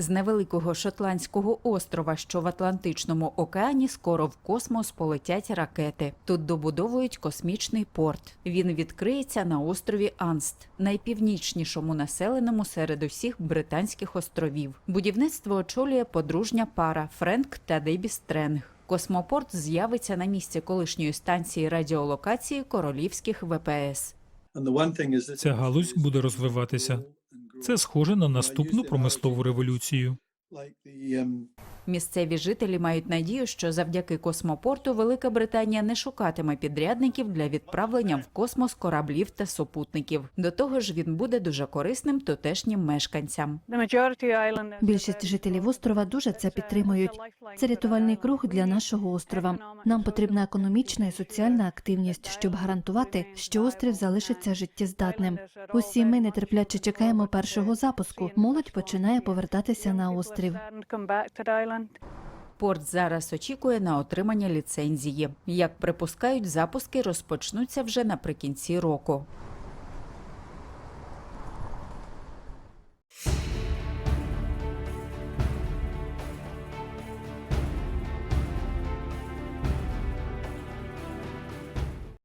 З невеликого шотландського острова, що в Атлантичному океані, скоро в космос полетять ракети. Тут добудовують космічний порт. Він відкриється на острові Анст, найпівнічнішому населеному серед усіх британських островів. Будівництво очолює подружня пара Френк та Дебі Стренг. Космопорт з'явиться на місці колишньої станції радіолокації королівських ВПС. Ця галузь буде розвиватися. Це схоже на наступну промислову революцію. Місцеві жителі мають надію, що завдяки космопорту Велика Британія не шукатиме підрядників для відправлення в космос кораблів та супутників. До того ж, він буде дуже корисним тутешнім мешканцям. Більшість жителів острова дуже це підтримують. Це рятувальний круг для нашого острова. Нам потрібна економічна і соціальна активність, щоб гарантувати, що острів залишиться життєздатним. Усі ми нетерпляче чекаємо першого запуску. Молодь починає повертатися на острів. Порт зараз очікує на отримання ліцензії. Як припускають, запуски розпочнуться вже наприкінці року.